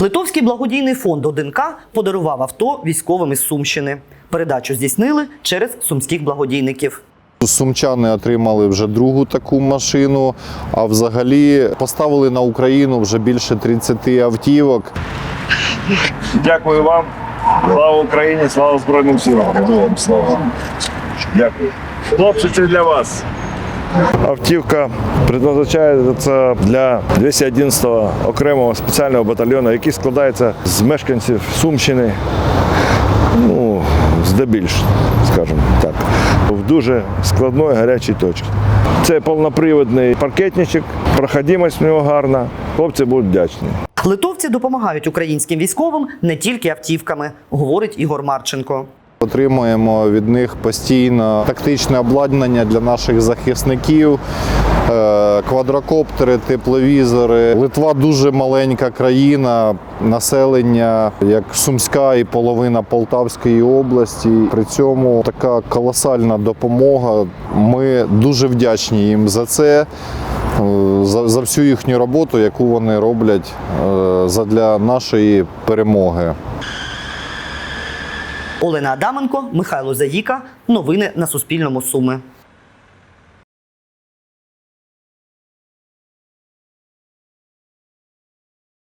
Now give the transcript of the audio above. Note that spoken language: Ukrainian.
Литовський благодійний фонд 1К подарував авто військовим із Сумщини. Передачу здійснили через сумських благодійників. Сумчани отримали вже другу таку машину, а взагалі поставили на Україну вже більше 30 автівок. Дякую вам. Слава Україні, слава Збройним силам. Слава. Дякую. Хлопці, це для вас. Автівка предназначається для 211-го окремого спеціального батальйону, який складається з мешканців Сумщини, ну, здебільш, скажімо так, в дуже складної гарячій точці. Це повноприводний паркетничок, проходимость в нього гарна. Хлопці будуть вдячні. Литовці допомагають українським військовим не тільки автівками, говорить Ігор Марченко. Отримуємо від них постійно тактичне обладнання для наших захисників, е, квадрокоптери, тепловізори. Литва дуже маленька країна, населення як Сумська і половина Полтавської області. При цьому така колосальна допомога. Ми дуже вдячні їм за це. е, За, за всю їхню роботу, яку вони роблять е, задля нашої перемоги. Олена Адаменко, Михайло Заїка. Новини на Суспільному Суми.